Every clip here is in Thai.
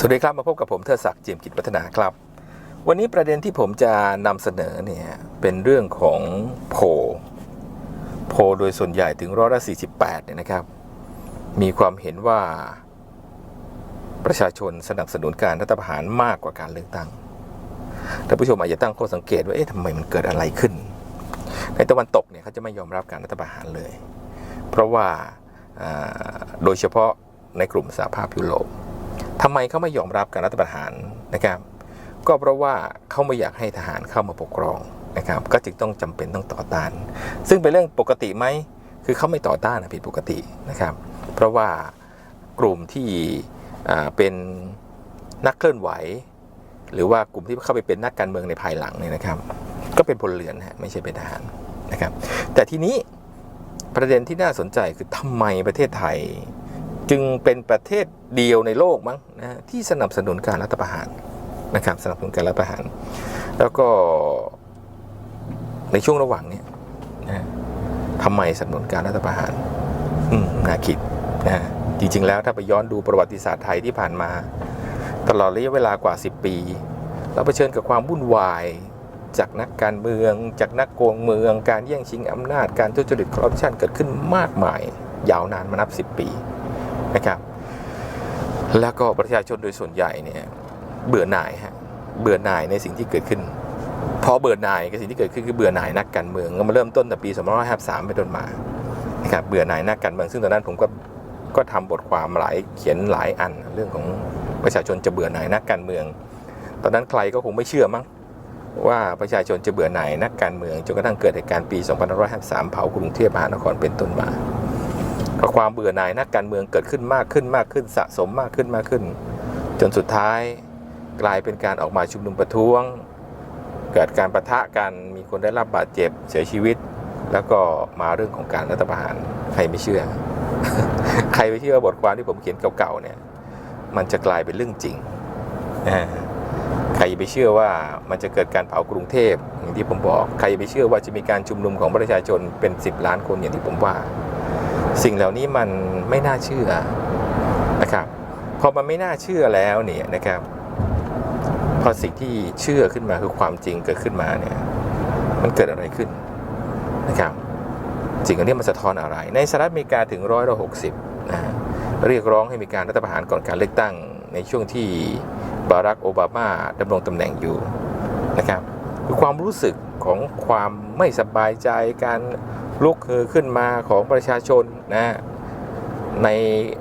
สวัสดีครับมาพบกับผมเทดศักดิ์เจียมกิจวัฒนาครับ วันนี้ประเด็นที่ผมจะนำเสนอเนี่ยเป็นเรื่องของโพโพโดยส่วนใหญ่ถึงร้อยละ48เนี่ยนะครับ มีความเห็นว่าประชาชนสนับสนุนการรัฐประหารมากกว่าการเลือกตั้งท่านผู้ชมอาจจะตั้งข้อสังเกตว่าเอ๊ะทำไมมันเกิดอะไรขึ้น ในตะวันตกเนี่ยเขาจะไม่ยอมรับการรัฐประหารเลย เพราะว่าโดยเฉพาะในกลุ่มสหภาพยุโรป ทำไมเขาไม่ยอมรับการรัฐประหารนะครับ ก็เพราะว่าเขาไม่อยากให้ทหารเข้ามาปกครองนะครับ ก็จึงต้องจำเป็นต้องต่อต้าน ซึ่งเป็นเรื่องปกติไหมคือเขาไม่ต่อต้านผิดปกตินะครับ เพราะว่ากลุ่มที่เป็นนักเคลื่อนไหว หรือว่ากลุ่มที่เข้าไปเป็นนักการเมืองในภายหลังเนี่ยนะครับ ก็เป็นพลเรือนฮะไม่ใช่เป็นทหารนะครับ แต่ทีนี้ประเด็นที่น่าสนใจคือทำไมประเทศไทย จึงเป็นประเทศเดียวในโลกมั้งนะที่สนับสนุนการรัฐประหารนะครับสนับสนุนการรัฐประหาร แล้วก็ในช่วงระหว่างเนี้ยนะทำไมสนับสนุนการรัฐประหาร อืมน่าคิดนะจริงๆ แล้วถ้าไปย้อนดูประวัติศาสตร์ไทยที่ผ่านมา ตลอดระยะเวลากว่า 10 ปี เราเผชิญกับความวุ่นวายจากนักการเมือง จากนักโกงเมือง การแย่งชิงอำนาจการทุจริตคอร์รัปชันเกิดขึ้นมากมาย ยาวนานมานับ 10 ปี นะครับ แล้วก็ประชาชนโดยส่วนใหญ่เนี่ยเบื่อหน่ายฮะเบื่อหน่ายในสิ่งที่เกิดขึ้นพอเบื่อหน่ายกับสิ่งที่เกิดขึ้นคือเบื่อหน่ายนักการเมืองก็มาเริ่มต้นแต่ปี2553เป็นต้นมานะครับเบื่อหน่ายนักการเมืองซึ่งตอนนั้นผมก็ก็ทำบทความหลายเขียนหลายอัน เรื่องของประชาชนจะเบื่อหน่ายนักการเมือง ตอนนั้นใครก็คงไม่เชื่อมั้งว่าประชาชนจะเบื่อหน่ายนักการเมืองจนกระทั่งเกิดเหตุการณ์ปี2553เผากรุงเทพมหานครเป็นต้นมา ก็ความเบื่อหน่ายนักการเมืองเกิดขึ้นมากขึ้นมากขึ้นสะสมมากขึ้นมากขึ้น จนสุดท้ายกลายเป็นการออกมาชุมนุมประท้วง เกิดการประทะกันมีคนได้รับบาดเจ็บเสียชีวิต แล้วก็มาเรื่องของการรัฐประหารใครไม่เชื่อ ใครไม่เชื่อบทความที่ผมเขียนเก่าๆเนี่ยมันจะกลายเป็นเรื่องจริงนะใครไปเชื่อว่ามันจะเกิดการเผากรุงเทพอย่างที่ผมบอก ใครไปเชื่อว่าจะมีการชุมนุมของประชาชนเป็น 10 ล้านคนอย่างที่ผมว่า สิ่งเหล่านี้มันไม่น่าเชื่อนะครับพอมันไม่น่าเชื่อแล้วเนี่ยนะครับพอสิ่งที่เชื่อขึ้นมาคือความจริงเกิดขึ้นมาเนี่ยมันเกิดอะไรขึ้นนะครับสิ่งเหล่านี้มันสะท้อนอะไร ในสหรัฐอเมริกาถึงร้อยละหกสิบนะฮะเรียกร้องให้มีการรัฐประหารก่อนการเลือกตั้ง ในช่วงที่บารักโอบามาดำรงตำแหน่งอยู่นะครับคือความรู้สึกของความไม่สบายใจการ ลุกฮือขึ้นมาของประชาชนนะใน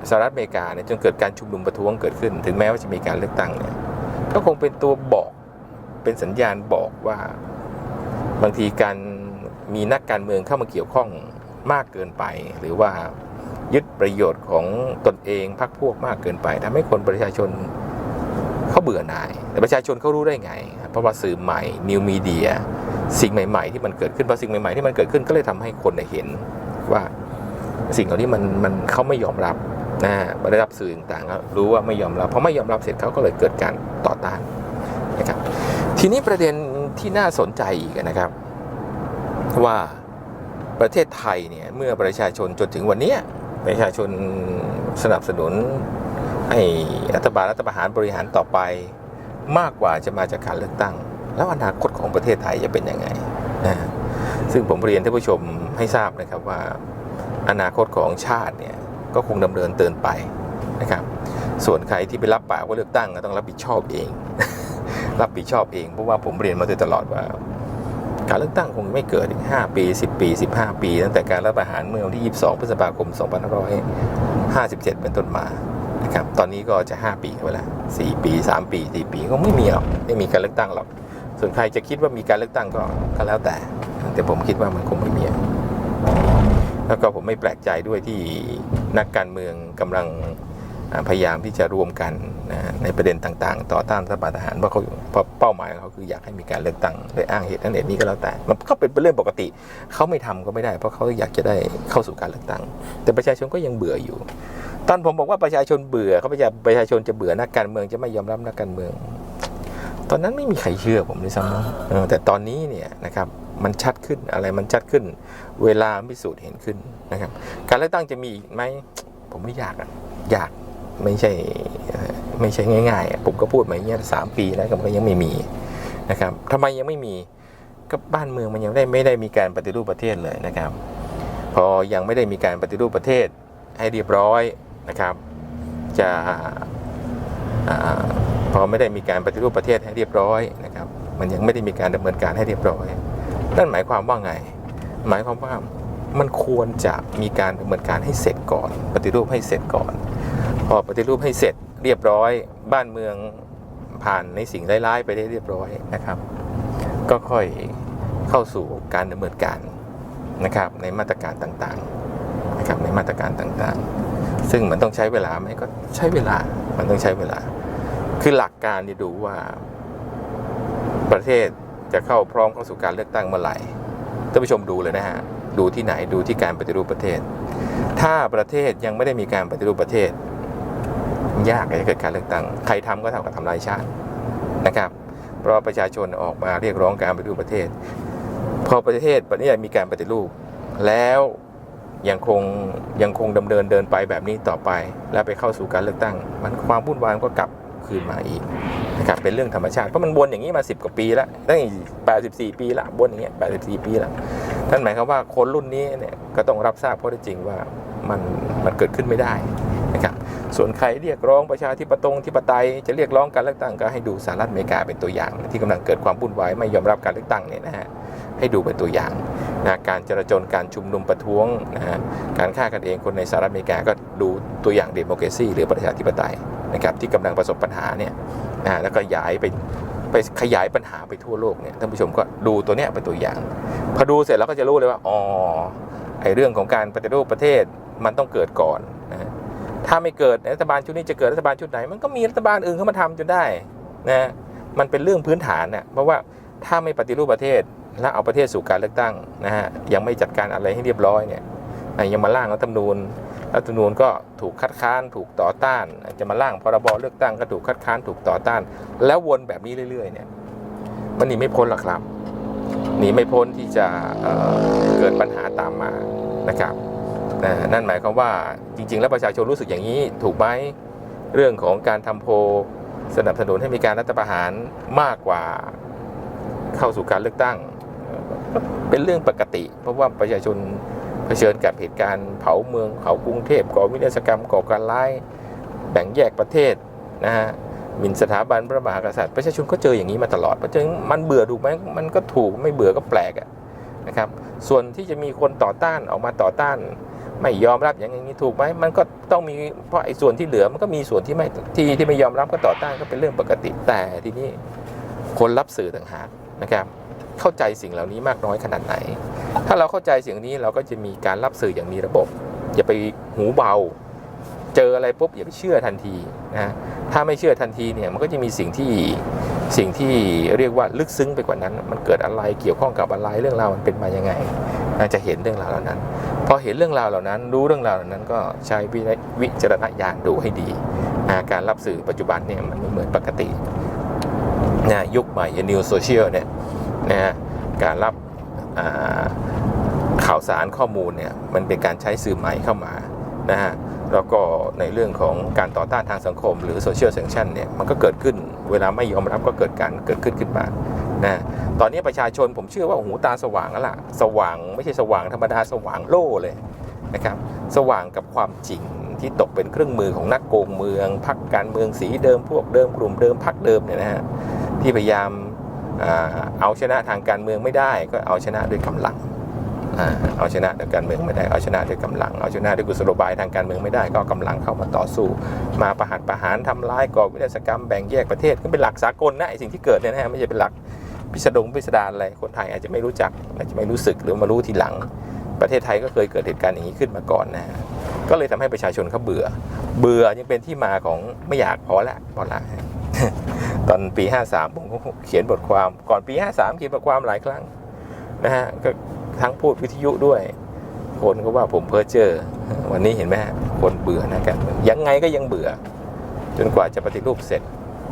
สหรัฐอเมริกาเนี่ยจนเกิดการชุมนุมประท้วงเกิดขึ้น ถึงแม้ว่าจะมีการเลือกตั้งเนี่ยก็คงเป็นตัวบอกเป็นสัญญาณบอกว่าบางทีการมีนักการเมืองเข้ามาเกี่ยวข้องมากเกินไป หรือว่ายึดประโยชน์ของตนเองพรรคพวกมากเกินไปทำให้คนประชาชนเขาเบื่อหน่าย แต่ประชาชนเขารู้ได้ไง เพราะว่าสื่อใหม่นิวมีเดีย สิ่งใหม่ ๆ ที่มันเกิดขึ้นพอสิ่งใหม่ ๆ ที่มันเกิดขึ้นก็เลยทำให้คนเห็นว่าสิ่งเหล่านี้มันมันเขาไม่ยอมรับนะมาได้รับสื่อต่างๆรู้ว่าไม่ยอมรับพอไม่ยอมรับเสร็จเขาก็เลยเกิดการต่อต้านนะครับทีนี้ประเด็นที่น่าสนใจอีกนะครับ ว่าประเทศไทยเนี่ยเมื่อประชาชนจนถึงวันนี้ประชาชนสนับสนุนให้รัฐบาลรัฐประหารบริหารต่อไปมากกว่าจะมาจากการเลือกตั้ง แล้วอนาคตของประเทศไทยจะเป็นยังไงนะซึ่งผมเรียนท่านผู้ชมให้ทราบนะครับว่า อนาคตของชาติเนี่ยก็คงดำเนินเตินไปนะครับ ส่วนใครที่ไปรับปากว่าเลือกตั้งก็ต้องรับผิดชอบเอง รับผิดชอบเองเพราะว่าผมเรียนมาโดยตลอดว่า การเลือกตั้งคงไม่เกิดอีก5ปี 10 ปี 15 ปี ตั้งแต่การรัฐประหารเมื่อวันที่ 22 พฤษภาคม 2557 เป็นต้นมานะครับ ตอนนี้ก็จะ 5 ปีไปแล้ว 4 ปี 3 ปี 4 ปีก็ไม่มีหรอก ไม่มีการเลือกตั้งหรอก ส่วนใครจะคิดว่ามีการเลือกตั้งก็ก็แล้วแต่ แต่ผมคิดว่ามันคงไม่มีแล้วก็ผมไม่แปลกใจด้วยที่นักการเมืองกำลังพยายามที่จะรวมกันนะในประเด็นต่างๆ ต่อต้านรัฐบาลทหารเพราะเขาเป้าหมายของเขาคืออยากให้มีการเลือกตั้งโดยอ้างเหตุนั้นเหตุนี้ก็แล้วแต่ มันก็เป็นเรื่องปกติ เขาไม่ทำก็ไม่ได้ เพราะเขาอยากจะได้เข้าสู่การเลือกตั้ง แต่ประชาชนก็ยังเบื่ออยู่ ตอนผมบอกว่าประชาชนเบื่อเขาประชาประชาชนจะเบื่อนักการเมืองจะไม่ยอมรับนักการเมือง ตอนนั้นไม่มีใครเชื่อผมด้วยซ้ำแต่ตอนนี้เนี่ยนะครับมันชัดขึ้นอะไรมันชัดขึ้น เวลาพิสูจน์เห็นขึ้นนะครับ การเลือกตั้งจะมีอีกไหมผมไม่อยากอะอยากไม่ใช่ไม่ใช่ง่ายๆ ผมก็พูดมาอย่างเงี้ยสามปีแล้วก็มันก็ยังไม่มีนะครับทำไมยังไม่มีก็บ้านเมืองมันยังได้ไม่ได้มีการปฏิรูปประเทศเลยนะครับ พอยังไม่ได้มีการปฏิรูปประเทศให้เรียบร้อยนะครับ จะ พอไม่ได้มีการปฏิรูปประเทศให้เรียบร้อยนะครับ มันยังไม่ได้มีการดำเนินการให้เรียบร้อยนั่นหมายความว่าไง หมายความว่ามันควรจะมีการดำเนินการให้เสร็จก่อน ปฏิรูปให้เสร็จก่อน พอปฏิรูปให้เสร็จเรียบร้อย บ้านเมืองผ่านในสิ่งร้ายๆไปได้เรียบร้อยนะครับ ก็ค่อยเข้าสู่การดำเนินการนะครับในมาตรการต่างๆนะครับในมาตรการต่างๆ ซึ่งมันต้องใช้เวลาไหมก็ใช้เวลามันต้องใช้เวลา คือหลักการนี่ดูว่าประเทศจะเข้าพร้อมเข้าสู่การเลือกตั้งเมื่อไหร่ท่านผู้ชมดูเลยนะฮะ ดูที่ไหนดูที่การปฏิรูปประเทศ ถ้าประเทศยังไม่ได้มีการปฏิรูปประเทศ ยากจะเกิดการเลือกตั้ง ใครทำก็เท่ากับทำลายชาตินะครับ เพราะประชาชนออกมาเรียกร้องการปฏิรูปประเทศ พอประเทศประเทศมีการปฏิรูป แล้วยังคงยังคงดำเนินเดินไปแบบนี้ต่อไป แล้วไปเข้าสู่การเลือกตั้ง มันความวุ่นวายมันก็กลับ คืนมาอีกนะครับเป็นเรื่องธรรมชาติเพราะมันวนอย่างนี้มา 10 กว่าปีแล้วตั้ง84 ปีละวนอย่างเงี้ย84 ปีแล้วนั่นหมายความว่าคนรุ่นนี้เนี่ยก็ต้องรับทราบข้อเท็จจริงว่ามันมันเกิดขึ้นไม่ได้นะครับส่วนใครเรียกร้องประชาธิปตงธิปไตยจะเรียกร้องการเลือกตั้งก็ให้ดูสหรัฐอเมริกาเป็นตัวอย่าง ที่กำลังเกิดความวุ่นวายไม่ยอมรับการเลือกตั้งเนี่ยนะฮะให้ดูเป็นตัวอย่างนะการจราจรการชุมนุมประท้วงนะฮะการฆ่ากันเองคนในสหรัฐอเมริกาก็ดูตัวอย่างเดโมแครซีหรือประชาธิปไตย นะครับที่กำลังประสบปัญหาเนี่ยนะแล้วก็ย้ายไปไปขยายปัญหาไปทั่วโลกเนี่ยท่านผู้ชมก็ดูตัวเนี้ยเป็นตัวอย่าง พอดูเสร็จแล้วก็จะรู้เลยว่าอ๋อไอเรื่องของการปฏิรูปประเทศมันต้องเกิดก่อนนะถ้าไม่เกิดรัฐบาลชุดนี้จะเกิดรัฐบาลชุดไหน มันก็มีรัฐบาลอื่นเข้ามาทำจนได้นะมันเป็นเรื่องพื้นฐานนะเพราะว่าถ้าไม่ปฏิรูปประเทศแล้วเอาประเทศสู่การเลือกตั้งนะฮะยังไม่จัดการอะไรให้เรียบร้อยเนี่ยยังมาร่างรัฐธรรมนูญ รัฐธรรมนูญก็ถูกคัดค้านถูกต่อต้าน จะมาร่างพรบเลือกตั้งก็ถูกคัดค้านถูกต่อต้าน แล้ววนแบบนี้เรื่อยๆเนี่ยมันหนีไม่พ้นหรอกครับหนีไม่พ้นที่จะเเกิดปัญหาตามมานะครับน,นั่นหมายความว่าจริง ๆ แล้วประชาชนรู้สึกอย่างนี้ถูกไหมเรื่องของการทำโพสนับสนุนให้มีการรัฐประหารมากกว่าเข้าสู่การเลือกตั้ง เป็นเรื่องปกติ เพราะว่าประชาชน เผชิญกับเหตุการณ์เผาเมืองเผากรุงเทพก่อวินาศกรรมก่อการร้ายแบ่งแยกประเทศนะฮะหมิ่นสถาบันพระมหากษัตริย์ประชาชนก็เจออย่างนี้มาตลอดเพราะฉะนั้นมันเบื่อถูกไหมมันก็ถูกไม่เบื่อก็แปลกอะนะครับส่วนที่จะมีคนต่อต้านออกมาต่อต้าน ไม่ยอมรับอย่างนี้ถูกไหมมันก็ต้องมีเพราะไอ้ส่วนที่เหลือมันก็มีส่วนที่ไม่ที่ที่ไม่ยอมรับก็ต่อต้านก็เป็นเรื่องปกติแต่ทีนี้คนรับสื่อต่างหากนะครับ เข้าใจสิ่งเหล่านี้มากน้อยขนาดไหน ถ้าเราเข้าใจสิ่งนี้เราก็จะมีการรับสื่ออย่างมีระบบ อย่าไปหูเบา เจออะไรปุ๊บอย่าไปเชื่อทันทีนะถ้าไม่เชื่อทันทีเนี่ยมันก็จะมีสิ่งที่สิ่งที่เรียกว่าลึกซึ้งไปกว่านั้น มันเกิดอะไรเกี่ยวข้องกับอะไรเรื่องราวมันเป็นมายังไงอาจจะเห็นเรื่องราวเหล่านั้นพอเห็นเรื่องราวเหล่านั้น รู้เรื่องราวเหล่านั้นก็ใช้วิวจารณญาณดูให้ดีนะการรับสื่อปัจจุบันเนี่ยมันไม่เหมือนปกตินะยุคใหม่นิวโซเชียลเนี่ย นะฮะการรับข่าวสารข้อมูลเนี่ยมันเป็นการใช้สื่อใหม่เข้ามานะฮะแล้วก็ในเรื่องของการต่อต้านทางสังคม หรือโซเชียลเซ c ชันเนี่ยมันก็เกิดขึ้นเวลาไม่ยอมรับก็เกิดการเกิดขึ้นขึ้นมานะตอนนี้ประชาชนผมเชื่อว่าหูตาสว่างแล้วล่ะสว่างไม่ใช่สว่างธรรมดาสว่างโล่เลยนะครับสว่างกับความจริงที่ตกเป็นเครื่องมือของนักโกงเมืองพรรคการเมืองสีเดิมพวกเดิมกลุ่มเดิมพรรคเดิมเนี่ยนะฮะที่พยายาม เอาชนะทางการเมืองไม่ได้ก็เอาชนะด้วยกำลังเอาชนะด้วยการเมืองไม่ได้เอาชนะด้วยกำลัง เอาชนะด้วยกุศโลบายทางการเมืองไม่ได้ก็เอากำลังเข้ามาต่อสู้ มาประหัตประหารทำร้ายก่อวินาศกรรมแบ่งแยกประเทศก็เป็นหลักสากลนะไอสิ่งที่เกิดเนี่ยนะฮะไม่ใช่เป็นหลักพิสดงพิสดารอะไรคนไทยอาจจะไม่รู้จักอาจจะไม่รู้สึกหรือมารู้ทีหลัง ประเทศไทยก็เคยเกิดเหตุการณ์อย่างนี้ขึ้นมาก่อนนะฮะก็เลยทำให้ประชาชนเขาเบื่อ เบื่อยังเป็นที่มาของไม่อยากพอละพอละ ตอนปี 53 ผมก็เขียนบทความ ก่อนปี 53 เขียนบทความหลายครั้งนะฮะก็ทั้งพูดวิทยุด้วย คนก็ว่าผมเพ้อเจ้อวันนี้เห็นไหมคนเบื่อนะกันยังไงก็ยังเบื่อ จนกว่าจะปฏิรูปเสร็จ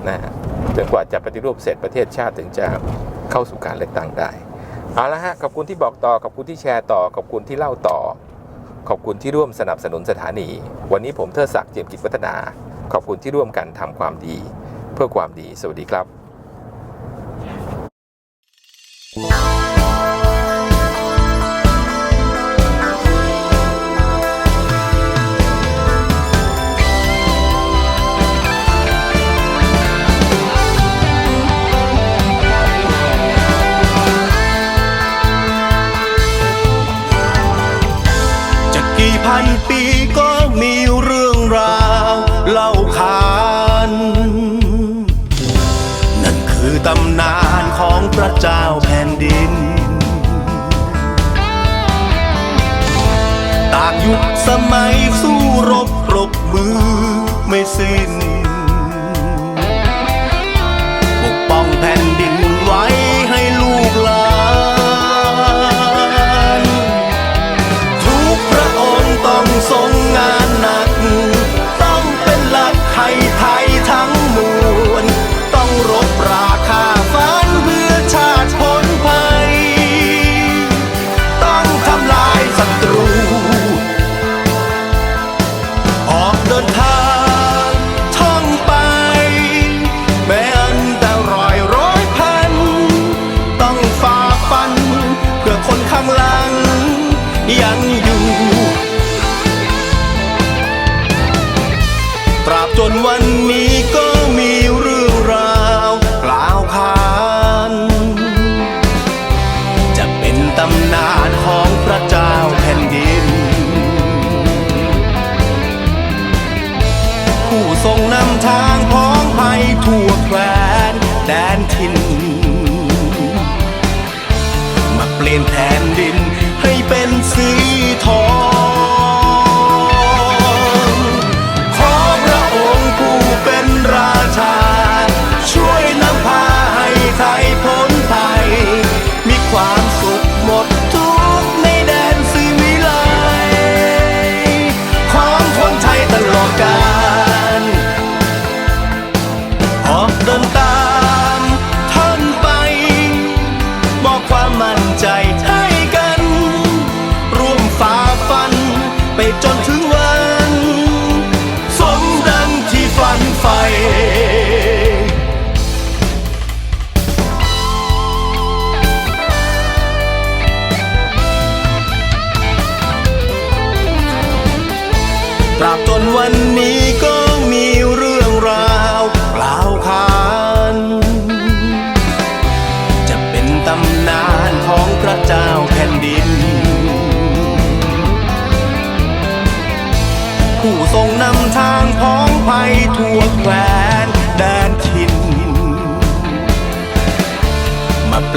นะฮะจนกว่าจะปฏิรูปเสร็จประเทศชาติถึงจะเข้าสู่การเลือกตั้งได้เอาละฮะขอบคุณที่บอกต่อขอบคุณที่แชร์ต่อขอบคุณที่เล่าต่อ ขอบคุณที่ร่วมสนับสนุนสถานี วันนี้ผมเทอศักดิ์เจียมกิจวัฒนา ขอบคุณที่ร่วมกันทำความดี เพื่อความดี สวัสดีครับ สมัยสู้รบปรบมือไม่สิ้น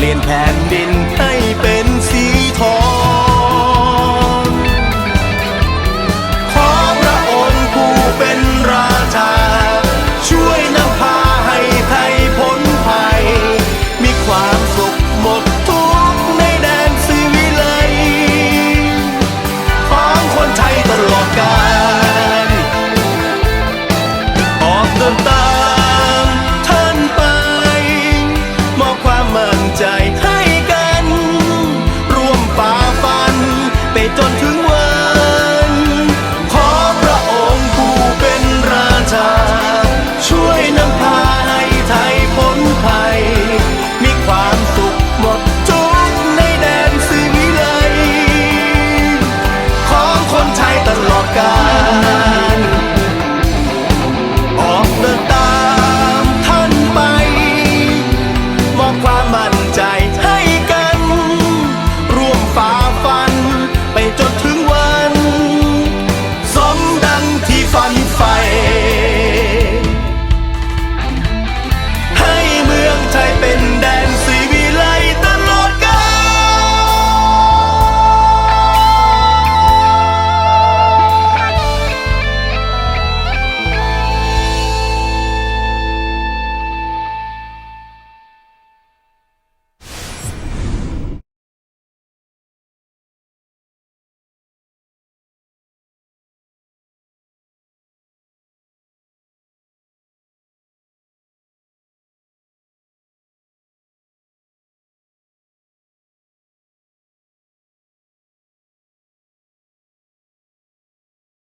เปลี่ยนแผ่นดิน